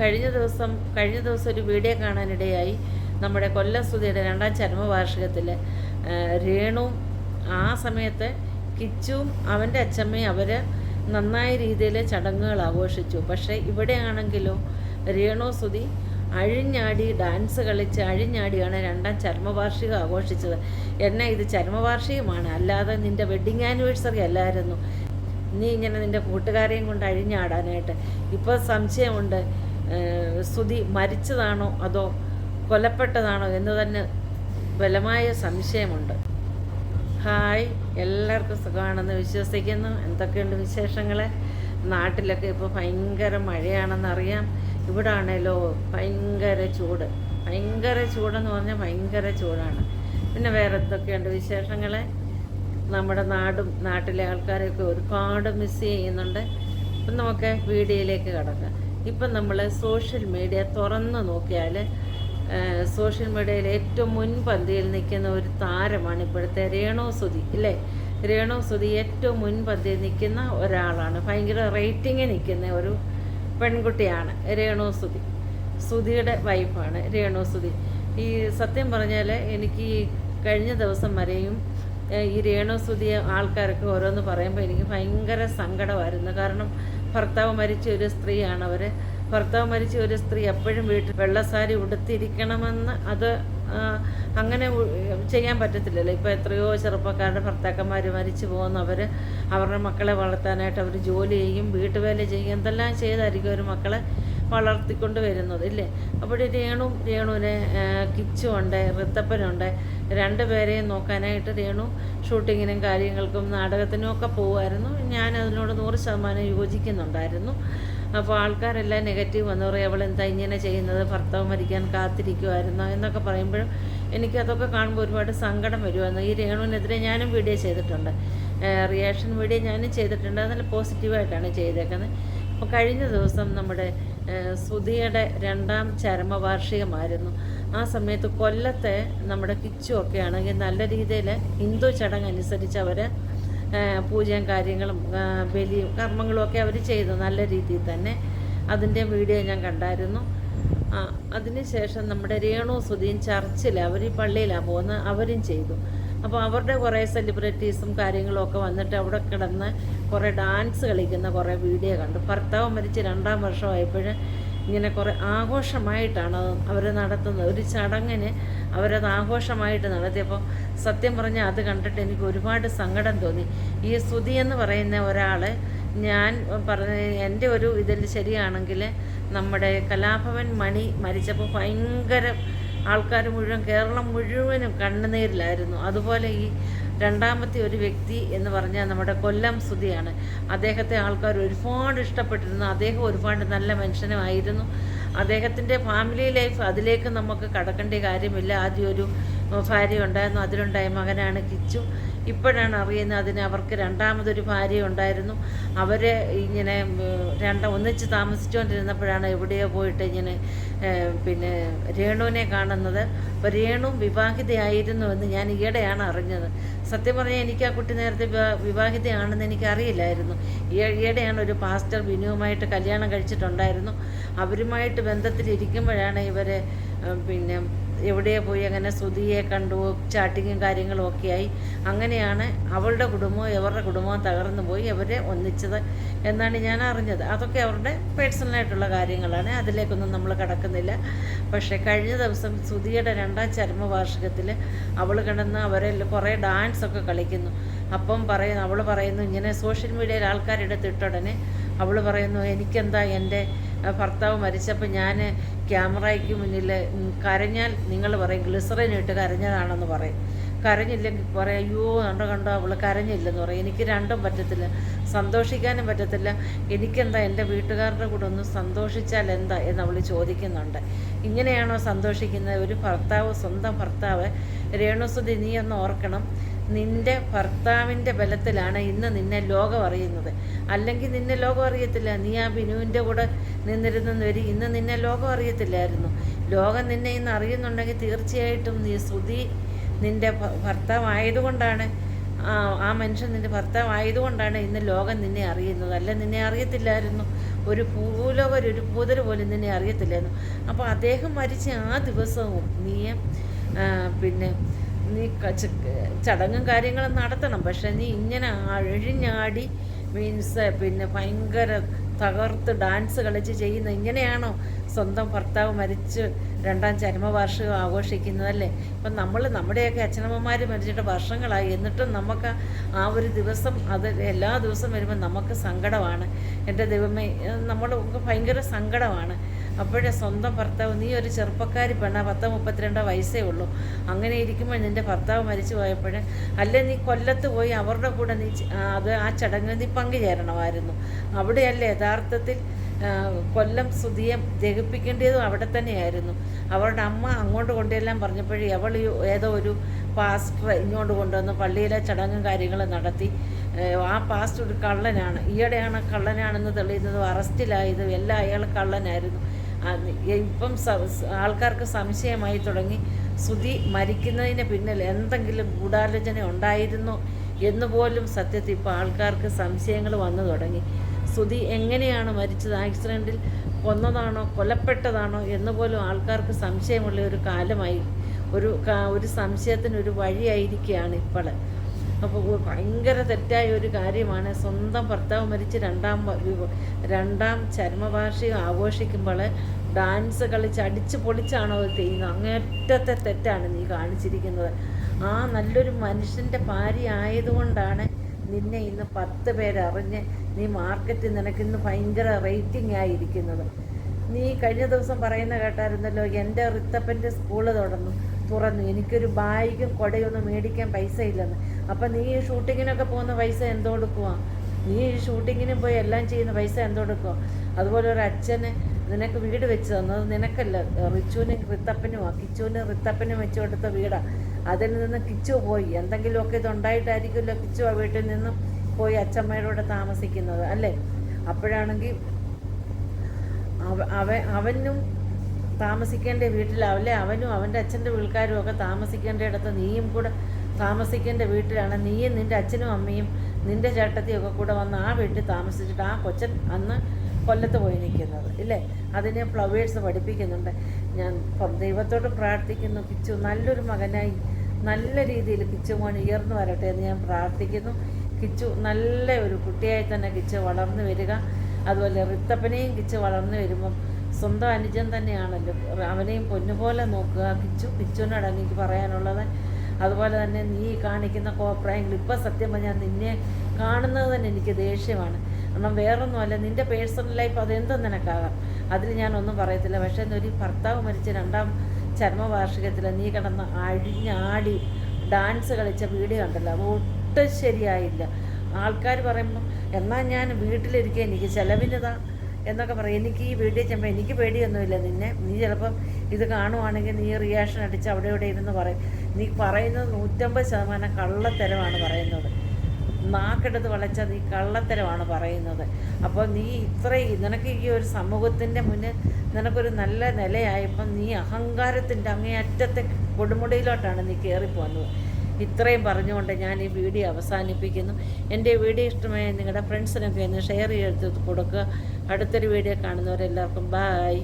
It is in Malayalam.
കഴിഞ്ഞ ദിവസം കഴിഞ്ഞ ദിവസം ഒരു വീഡിയോ കാണാനിടയായി. നമ്മുടെ കൊല്ലം സ്തുതിയുടെ രണ്ടാം ചരമവാർഷികത്തിൽ രേണു ആ സമയത്ത് കിച്ചും അവന്റെ അച്ഛമ്മയും അവർ നന്നായ രീതിയിൽ ചടങ്ങുകൾ ആഘോഷിച്ചു. പക്ഷേ ഇവിടെയാണെങ്കിലോ രേണു സ്തുതി അഴിഞ്ഞാടി ഡാൻസ് കളിച്ച് അഴിഞ്ഞാടിയാണ് രണ്ടാം ചരമവാർഷികം ആഘോഷിച്ചത്. എന്നെ ഇത് ചരമവാർഷികമാണ്. അല്ലാതെ നിന്റെ വെഡ്ഡിങ് ആനിവേഴ്സറി അല്ലായിരുന്നു. നീ ഇങ്ങനെ നിന്റെ കൂട്ടുകാരെയും കൊണ്ട് അഴിഞ്ഞാടാനായിട്ട്. ഇപ്പോൾ സംശയമുണ്ട്. സ്തുതി മരിച്ചതാണോ അതോ കൊലപ്പെട്ടതാണോ എന്ന് തന്നെ ബലമായ സംശയമുണ്ട്. ഹായ് എല്ലാവർക്കും സുഖമാണെന്ന് വിശ്വസിക്കുന്നു. എന്തൊക്കെയുണ്ട് വിശേഷങ്ങൾ നാട്ടിലൊക്കെ ഇപ്പോൾ ഭയങ്കര മഴയാണെന്നറിയാം ഇവിടെ ആണേലോ ഭയങ്കര ചൂട്. ഭയങ്കര ചൂടെന്ന് പറഞ്ഞാൽ ഭയങ്കര ചൂടാണ്. പിന്നെ വേറെ എന്തൊക്കെയുണ്ട് വിശേഷങ്ങൾ നമ്മുടെ നാടും നാട്ടിലെ ആൾക്കാരെയൊക്കെ ഒരുപാട് മിസ് ചെയ്യുന്നുണ്ട്. അപ്പം നമുക്ക് വീഡിയോയിലേക്ക് കടക്കാം. ഇപ്പം നമ്മൾ സോഷ്യൽ മീഡിയ തുറന്ന് നോക്കിയാൽ സോഷ്യൽ മീഡിയയിൽ ഏറ്റവും മുൻപന്തിയിൽ നിൽക്കുന്ന ഒരു താരമാണ് ഇപ്പോഴത്തെ രേണോസുതി ഇല്ലേ? രേണു സുധി ഏറ്റവും മുൻപന്തിയിൽ നിൽക്കുന്ന ഒരാളാണ്. ഭയങ്കര റേറ്റിംഗ് നിൽക്കുന്ന ഒരു പെൺകുട്ടിയാണ് രേണോസുതി സുധി. സുധിയുടെ വൈഫാണ് രേണോസുതി ഈ സത്യം പറഞ്ഞാൽ എനിക്ക് കഴിഞ്ഞ ദിവസം വരെയും ഈ രേണു സുധിയെ ആൾക്കാരൊക്കെ ഓരോന്ന് പറയുമ്പോൾ എനിക്ക് ഭയങ്കര സങ്കടമായിരുന്നു. കാരണം ഭർത്താവ് മരിച്ച ഒരു സ്ത്രീയാണ് അവർ ഭർത്താവ് മരിച്ച ഒരു സ്ത്രീ എപ്പോഴും വീട്ടിൽ വെള്ളസാരി ഉടുത്തിരിക്കണമെന്ന് അത് അങ്ങനെ ചെയ്യാൻ പറ്റത്തില്ലല്ലോ. ഇപ്പോൾ എത്രയോ ചെറുപ്പക്കാരുടെ ഭർത്താക്കന്മാർ മരിച്ചു പോകുന്നവർ അവരുടെ മക്കളെ വളർത്താനായിട്ട് അവർ ജോലി ചെയ്യും വീട്ടുവേല ചെയ്യും എന്തെല്ലാം ചെയ്തായിരിക്കും ഒരു മക്കളെ വളർത്തിക്കൊണ്ട് വരുന്നത് ഇല്ലേ? അപ്പോൾ രേണു രേണുവിനെ കിച്ചുണ്ട് ഋത്തപ്പനുണ്ട് രണ്ടുപേരെയും നോക്കാനായിട്ട് രേണു ഷൂട്ടിങ്ങിനും കാര്യങ്ങൾക്കും നാടകത്തിനും ഒക്കെ പോകുമായിരുന്നു ഞാൻ അതിനോട് നൂറ് ശതമാനം യോജിക്കുന്നുണ്ടായിരുന്നു. അപ്പോൾ ആൾക്കാരെല്ലാം നെഗറ്റീവ് വന്നു പറയും അവൾ എന്താ ഇങ്ങനെ ചെയ്യുന്നത്? ഭർത്താവ് മരിക്കാൻ കാത്തിരിക്കുമായിരുന്നു എന്നൊക്കെ പറയുമ്പോഴും എനിക്ക് അതൊക്കെ കാണുമ്പോൾ ഒരുപാട് സങ്കടം വരുമായിരുന്നു ഈ രേണുവിനെതിരെ ഞാനും വീഡിയോ ചെയ്തിട്ടുണ്ട്. റിയാക്ഷൻ വീഡിയോ ഞാനും ചെയ്തിട്ടുണ്ട്. നല്ല പോസിറ്റീവായിട്ടാണ് ചെയ്തേക്കുന്നത്. അപ്പോൾ കഴിഞ്ഞ ദിവസം നമ്മുടെ സുധിയുടെ രണ്ടാം ചരമവാർഷികമായിരുന്നു. ആ സമയത്ത് കൊല്ലത്തെ നമ്മുടെ കിച്ചു ഒക്കെ ആണെങ്കിൽ നല്ല രീതിയിൽ ഹിന്ദു ചടങ്ങ് അനുസരിച്ച് അവർ പൂജയും കാര്യങ്ങളും ബലിയും കർമ്മങ്ങളും ഒക്കെ അവർ ചെയ്തു. നല്ല രീതിയിൽ തന്നെ അതിന്റെ വീഡിയോ ഞാൻ കണ്ടായിരുന്നു. അതിനുശേഷം നമ്മുടെ രേണു സുധീൻ ചർച്ചിൽ അവർ പള്ളിയിലാണ് പോകുന്നത് അവരും ചെയ്തു. അപ്പോൾ അവരുടെ കുറേ സെലിബ്രിറ്റീസും കാര്യങ്ങളും ഒക്കെ വന്നിട്ട് അവിടെ കിടന്ന് കുറേ ഡാൻസ് കളിക്കുന്ന കുറേ വീഡിയോ കണ്ടു. ഭർത്താവ് മരിച്ച് രണ്ടാം വർഷമായപ്പോൾ ഇങ്ങനെ കുറേ ആഘോഷമായിട്ടാണ് അവർ നടത്തുന്നത്. ഒരു ചടങ്ങിന് അവരത് ആഘോഷമായിട്ട് നടത്തിയപ്പോൾ സത്യം പറഞ്ഞാൽ അത് കണ്ടിട്ട് എനിക്ക് ഒരുപാട് സങ്കടം തോന്നി. ഈ സ്തുതി എന്ന് പറയുന്ന ഒരാൾ ഞാൻ പറഞ്ഞ എന്റെ ഒരു ഇതിൽ ശരിയാണെങ്കിൽ നമ്മുടെ കലാഭവൻ മണി മരിച്ചപ്പോൾ ഭയങ്കര ആൾക്കാർ മുഴുവൻ കേരളം മുഴുവനും കണ്ണുനീരിലായിരുന്നു. അതുപോലെ ഈ രണ്ടാമത്തെ ഒരു വ്യക്തി എന്ന് പറഞ്ഞാൽ നമ്മുടെ കൊല്ലം സുധിയാണ്. അദ്ദേഹത്തെ ആൾക്കാർ ഒരുപാട് ഇഷ്ടപ്പെട്ടിരുന്നു. അദ്ദേഹം ഒരുപാട് നല്ല മനുഷ്യനുമായിരുന്നു. അദ്ദേഹത്തിന്റെ ഫാമിലി ലൈഫ് അതിലേക്ക് നമുക്ക് കടക്കേണ്ട കാര്യമില്ല. ആദ്യം ഒരു ഭാര്യ ഉണ്ടായിരുന്നു. അതിലുണ്ടായ മകനാണ് കിച്ചു. ഇപ്പോഴാണ് അറിയുന്നത് അതിന് അവർക്ക് രണ്ടാമതൊരു ഭാര്യ ഉണ്ടായിരുന്നു. അവരെ ഇങ്ങനെ രണ്ട ഒന്നിച്ച് താമസിച്ചുകൊണ്ടിരുന്നപ്പോഴാണ് എവിടെയോ പോയിട്ട് ഇങ്ങനെ പിന്നെ രേണുവിനെ കാണുന്നത്. അപ്പോൾ രേണു വിവാഹിതയായിരുന്നു എന്ന് ഞാൻ ഈയിടെയാണ് അറിഞ്ഞത്. സത്യം പറഞ്ഞാൽ എനിക്ക് ആ കുട്ടി നേരത്തെ വിവാ- വിവാഹിതയാണെന്ന് എനിക്ക് അറിയില്ലായിരുന്നു ഈ- ഈയിടെയാണ് ഒരു പാസ്റ്റർ ബിനുവുമായിട്ട് കല്യാണം കഴിച്ചിട്ടുണ്ടായിരുന്നു. അവരുമായിട്ട് ബന്ധത്തിലിരിക്കുമ്പോഴാണ് ഇവരെ പിന്നെ എവിടെയോ പോയി അങ്ങനെ ശ്രുതിയെ കണ്ടു ചാട്ടിങ്ങും കാര്യങ്ങളും ഒക്കെ ആയി. അങ്ങനെയാണ് അവളുടെ കുടുംബവും ഇവരുടെ കുടുംബവും തകർന്നു പോയി അവരെ ഒന്നിച്ചത് എന്നാണ് ഞാൻ അറിഞ്ഞത്. അതൊക്കെ അവരുടെ പേഴ്സണലായിട്ടുള്ള കാര്യങ്ങളാണ് അതിലേക്കൊന്നും നമ്മൾ കടക്കുന്നില്ല. പക്ഷേ കഴിഞ്ഞ ദിവസം ശ്രുതിയുടെ രണ്ടാം ചരമ വാർഷികത്തിൽ അവൾ കിടന്ന് അവരെ കുറേ ഡാൻസ് ഒക്കെ കളിക്കുന്നു. അപ്പം പറയുന്നു അവൾ പറയുന്നു ഇങ്ങനെ സോഷ്യൽ മീഡിയയിൽ ആൾക്കാരെടുത്തിട്ടുടനെ അവൾ പറയുന്നു എനിക്കെന്താ എന്റെ ഭർത്താവ് മരിച്ചപ്പോൾ ഞാൻ ക്യാമറയ്ക്ക് മുന്നിൽ കരഞ്ഞാൽ നിങ്ങൾ പറയും ഗ്ലിസറിൻ ഇട്ട് കരഞ്ഞതാണെന്ന് പറയും. കരഞ്ഞില്ലെങ്കിൽ പറയും അയ്യോ കണ്ടോ കണ്ടോ അവൾ കരഞ്ഞില്ലെന്ന് പറയും. എനിക്ക് രണ്ടും പറ്റത്തില്ല. സന്തോഷിക്കാനും പറ്റത്തില്ല. എനിക്കെന്താ എന്റെ വീട്ടുകാരുടെ കൂടെ ഒന്ന് സന്തോഷിച്ചാൽ എന്താ? എന്ന് അവൾ ചോദിക്കുന്നുണ്ട്. ഇങ്ങനെയാണോ സന്തോഷിക്കുന്നത്? ഒരു ഭർത്താവ് സ്വന്തം ഭർത്താവ് രേണുസുതി നീ ഒന്ന് ഓർക്കണം. നിന്റെ ഭർത്താവിന്റെ ബലത്തിലാണ് ഇന്ന് നിന്നെ ലോകം അറിയുന്നത്. അല്ലെങ്കിൽ നിന്നെ ലോകം അറിയത്തില്ല. നീ ആ ബിനുവിന്റെ കൂടെ നിന്നിരുന്നെന്ന് വരി. ഇന്ന് നിന്നെ ലോകം അറിയത്തില്ലായിരുന്നു. ലോകം നിന്നെ ഇന്ന് അറിയുന്നുണ്ടെങ്കിൽ തീർച്ചയായിട്ടും നീ ശ്രുതി നിന്റെ ഭർത്താവായതുകൊണ്ടാണ് ആ ആ മനുഷ്യൻ നിന്റെ ഭർത്താവായതുകൊണ്ടാണ് ഇന്ന് ലോകം നിന്നെ അറിയുന്നത്. അല്ല നിന്നെ അറിയത്തില്ലായിരുന്നു. ഒരു ഭൂലോക ഒരു പൂതര് പോലും നിന്നെ അറിയത്തില്ലായിരുന്നു. അപ്പോൾ അദ്ദേഹം മരിച്ച ആ ദിവസവും നീ പിന്നെ നീ ചടങ്ങും കാര്യങ്ങളും നടത്തണം. പക്ഷെ നീ ഇങ്ങനെ അഴിഞ്ഞാടി മീൻസ് പിന്നെ ഭയങ്കര തകർത്ത് ഡാൻസ് കളിച്ച് ചെയ്യുന്ന ഇങ്ങനെയാണോ സ്വന്തം ഭർത്താവ് മരിച്ച് രണ്ടാം ചരമവാർഷികം ആഘോഷിക്കുന്നതല്ലേ? ഇപ്പം നമ്മൾ നമ്മുടെയൊക്കെ അച്ഛനമ്മമാർ മരിച്ചിട്ട് വർഷങ്ങളായി. എന്നിട്ടും നമുക്ക് ആ ഒരു ദിവസം അത് എല്ലാ ദിവസം വരുമ്പോൾ നമുക്ക് സങ്കടമാണ്. എന്റെ ദൈവമേ നമ്മൾ ഭയങ്കര സങ്കടമാണ്. അപ്പോഴേ സ്വന്തം ഭർത്താവ് നീ ഒരു ചെറുപ്പക്കാരി പെണ്ണ പത്ത് മുപ്പത്തിരണ്ടോ വയസ്സേ ഉള്ളൂ. അങ്ങനെ ഇരിക്കുമ്പോൾ നിന്റെ ഭർത്താവ് മരിച്ചു പോയപ്പോൾ അല്ലേ നീ കൊല്ലത്ത് പോയി അവരുടെ കൂടെ നീ അത് ആ ചടങ്ങിൽ നീ പങ്കുചേരണമായിരുന്നു. അവിടെയല്ലേ യഥാർത്ഥത്തിൽ കൊല്ലം സുധിയെ ദഹിപ്പിക്കേണ്ടതും അവിടെ തന്നെയായിരുന്നു. അവരുടെ അമ്മ അങ്ങോട്ട് കൊണ്ടെല്ലാം പറഞ്ഞപ്പോഴേ അവൾ ഏതോ ഒരു പാസ്റ്റർ ഇങ്ങോട്ട് കൊണ്ടുവന്ന് പള്ളിയിലെ ചടങ്ങും കാര്യങ്ങളും നടത്തി. ആ പാസ്റ്റ് ഒരു കള്ളനാണ്. ഈയിടെയാണ് കള്ളനാണെന്ന് തെളിയുന്നതും അറസ്റ്റിലായതും എല്ലാം അയാൾ കള്ളനായിരുന്നു. ഇപ്പം ആൾക്കാർക്ക് സംശയമായി തുടങ്ങി. ശ്രുതി മരിക്കുന്നതിന് പിന്നിൽ എന്തെങ്കിലും ഗൂഢാലോചന ഉണ്ടായിരുന്നു എന്നുപോലും സത്യത്തിൽ ഇപ്പോൾ ആൾക്കാർക്ക് സംശയങ്ങൾ വന്നു തുടങ്ങി. ശ്രുതി എങ്ങനെയാണ് മരിച്ചത്? ആക്സിഡന്റിൽ കൊന്നതാണോ? കൊലപ്പെട്ടതാണോ എന്നുപോലും ആൾക്കാർക്ക് സംശയമുള്ള ഒരു കാലമായി ഒരു ഒരു സംശയത്തിനൊരു വഴിയായിരിക്കുകയാണ് ഇപ്പോൾ. അപ്പോൾ ഭയങ്കര തെറ്റായ ഒരു കാര്യമാണ്. സ്വന്തം ഭർത്താവ് മരിച്ച് രണ്ടാം രണ്ടാം ചരമവാർഷികം ആഘോഷിക്കുമ്പോൾ ഡാൻസ് കളിച്ച് അടിച്ച് പൊളിച്ചാണോ അത് ചെയ്യുന്നത്? അങ്ങേറ്റത്തെ തെറ്റാണ് നീ കാണിച്ചിരിക്കുന്നത്. ആ നല്ലൊരു മനുഷ്യന്റെ ഭാര്യ ആയതുകൊണ്ടാണ് നിന്നെ ഇന്ന് പത്ത് പേരറിഞ്ഞ് നീ മാർക്കറ്റിൽ നിനക്കിന്ന് ഭയങ്കര റേറ്റിംഗ് ആയിരിക്കുന്നത്. നീ കഴിഞ്ഞ ദിവസം പറയുന്ന കേട്ടായിരുന്നല്ലോ എന്റെ റിത്തപ്പന്റെ സ്കൂൾ തുറന്നു. തുറന്നു. എനിക്കൊരു ബാഗും കുടയൊന്നും മേടിക്കാൻ പൈസ ഇല്ലെന്ന് അപ്പം നീ ഈ ഷൂട്ടിങ്ങിനൊക്കെ പോകുന്ന പൈസ എന്തോ കൊടുക്കുക നീ ഈ ഷൂട്ടിങ്ങിനും പോയി എല്ലാം ചെയ്യുന്ന പൈസ എന്തോ കൊടുക്കുക അതുപോലെ ഒരു അച്ഛന് നിനക്ക് വീട് വെച്ച് തന്നത് നിനക്കല്ല? റിച്ചുവിനും റിത്തപ്പനുമാണ് കിച്ചുവിനും റിത്തപ്പനും വെച്ച് കൊടുത്ത വീടാണ് അതിൽ നിന്ന് കിച്ചു പോയി. എന്തെങ്കിലുമൊക്കെ ഇതുണ്ടായിട്ടായിരിക്കുമല്ലോ കിച്ചു ആ വീട്ടിൽ നിന്നും പോയി അച്ഛമ്മയുടെ താമസിക്കുന്നത് അല്ലേ? അപ്പോഴാണെങ്കിൽ അവ അവനും താമസിക്കേണ്ട വീട്ടിലാവല്ലേ? അവനും അവന്റെ അച്ഛന്റെ വീട്ടുകാരും ഒക്കെ താമസിക്കേണ്ട ഇടത്ത് നീയും കൂടെ താമസിക്കേണ്ട വീട്ടിലാണ്. നീയും നിന്റെ അച്ഛനും അമ്മയും നിന്റെ ചേട്ടത്തിയും ഒക്കെ കൂടെ വന്ന് ആ വീട്ടിൽ താമസിച്ചിട്ട് ആ കൊച്ചൻ അന്ന് കൊല്ലത്ത് പോയി നിൽക്കുന്നത് ഇല്ലേ? അതിനെ ഫ്ലവേഴ്സ് പഠിപ്പിക്കുന്നുണ്ട്. ഞാൻ ദൈവത്തോട് പ്രാർത്ഥിക്കുന്നു കിച്ചു നല്ലൊരു മകനായി നല്ല രീതിയിൽ കിച്ചു മോൻ ഉയർന്നു വരട്ടെ എന്ന് ഞാൻ പ്രാർത്ഥിക്കുന്നു. കിച്ചു നല്ല ഒരു കുട്ടിയായി തന്നെ കിച്ചു വളർന്നു വരിക. അതുപോലെ റിത്തപ്പനെയും കിച്ചു വളർന്നു വരുമ്പം സ്വന്തം അനുജൻ തന്നെയാണല്ലോ. അവനെയും പൊന്നുപോലെ നോക്കുക. കിച്ചു കിച്ചുവിനോടാണ് എനിക്ക് പറയാനുള്ളത്. അതുപോലെ തന്നെ നീ കാണിക്കുന്ന കോപ്രായങ്ങൾ ഇപ്പം സത്യം പറഞ്ഞാൽ നിന്നെ കാണുന്നത് തന്നെ എനിക്ക് ദേഷ്യമാണ്. കാരണം വേറൊന്നുമല്ല നിന്റെ പേഴ്സണൽ ലൈഫ് അതെന്തും നിനക്കാകാം. അതിൽ ഞാനൊന്നും പറയത്തില്ല. പക്ഷേ ഒരു ഭർത്താവ് മരിച്ച രണ്ടാം ചരമവാർഷികത്തിൽ നീ കിടന്ന് അഴിഞ്ഞാടി ഡാൻസ് കളിച്ച വീഡിയോ കണ്ടല്ലോ. അത് ഒട്ടും ശരിയായില്ല. ആൾക്കാർ പറയുമ്പം എന്നാൽ ഞാൻ വീട്ടിലിരിക്കുക എനിക്ക് ചിലവിനതാ എന്നൊക്കെ പറയും. എനിക്ക് ഈ വീഡിയോ ചെയ്യുമ്പോൾ എനിക്ക് പേടിയൊന്നുമില്ല നിന്നെ. നീ ചിലപ്പം ഇത് കാണുവാണെങ്കിൽ നീ റിയാക്ഷൻ അടിച്ച് അവിടെ ഇവിടെ ഇരുന്ന് പറയും. നീ പറയുന്നത് നൂറ്റമ്പത് ശതമാനം കള്ളത്തരമാണ് പറയുന്നത്. നാക്കെടുത്ത് വളച്ച നീ കള്ളത്തരമാണ് പറയുന്നത്. അപ്പോൾ നീ ഇത്രയും നിനക്ക് ഈ ഒരു സമൂഹത്തിന്റെ മുന്നിൽ നിനക്കൊരു നല്ല നിലയായപ്പം നീ അഹങ്കാരത്തിന്റെ അങ്ങേയറ്റത്തെ കൊടുമുടിയിലോട്ടാണ് നീ കയറിപ്പോകുന്നത് ഇത്രയും പറഞ്ഞുകൊണ്ട് ഞാൻ ഈ വീഡിയോ അവസാനിപ്പിക്കുന്നു. എന്റെ വീഡിയോ ഇഷ്ടമായ നിങ്ങളുടെ ഫ്രണ്ട്സിനൊക്കെ ഒന്ന് ഷെയർ ചെയ്ത് കൊടുക്കുക. അടുത്തൊരു വീഡിയോ കാണുന്നവരെല്ലാവർക്കും ബായ്